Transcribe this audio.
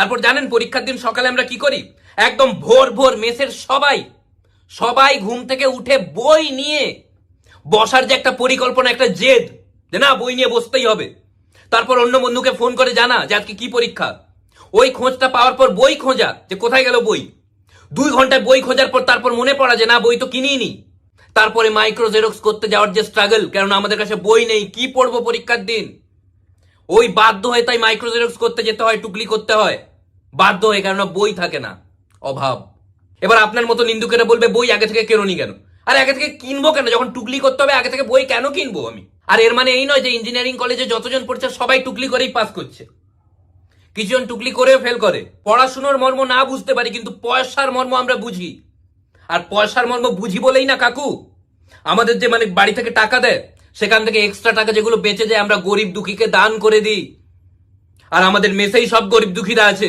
তারপর জানেন পরীক্ষার দিন সকালে আমরা কি করি? একদম ভোর ভোর মেসের সবাই সবাই ঘুম থেকে উঠে বই নিয়ে বসার যে একটা পরিকল্পনা, একটা জেদ যে না, বই নিয়ে বসতেই হবে। তারপর অন্য বন্ধুকে ফোন করে জানা যে আজকে কি পরীক্ষা। ওই খোঁজটা পাওয়ার পর বই খোঁজা যে কোথায় গেল বই। দুই ঘন্টায় বই খোঁজার পর তারপর মনে পড়া যে না, বই তো কিনেই নি। তারপরে মাইক্রো জেরক্স করতে যাওয়ার যে স্ট্রাগল, কেননা আমাদের কাছে বই নেই, কি পড়ব পরীক্ষার দিন? ওই বাধ্য হয়ে তাই মাইক্রো জেরক্স করতে যেতে হয়, টুকলি করতে হয়। বাধ্য হয়ে, কেননা বই থাকে না, অভাব। এবার আপনার মতো নিন্দুকেরা বলবে, বই আগে থেকে কেননি কেন? আর আগে থেকে কিনবো কেন? যখন টুকলি করতে হবে, আগে থেকে বই কেন কিনবো আমি? আর এর মানে এই নয় যে ইঞ্জিনিয়ারিং কলেজে যতজন পড়ছে, সবাই টুকলি করেই পাস করছে। কিছুজন টুকলি করেও ফেল করে। পড়াশুনোর মর্ম না বুঝতে পারি, কিন্তু পয়সার মর্ম আমরা বুঝি। আর পয়সার মর্ম বুঝি বলেই না কাকু। আমাদের যে মানে বাড়ি থেকে টাকা দেয়, সেখান থেকে এক্সট্রা টাকা যেগুলো বেঁচে যায়, আমরা গরিব দুঃখীকে দান করে দিই। আর আমাদের মেসেই সব গরিব দুঃখীরা আছে।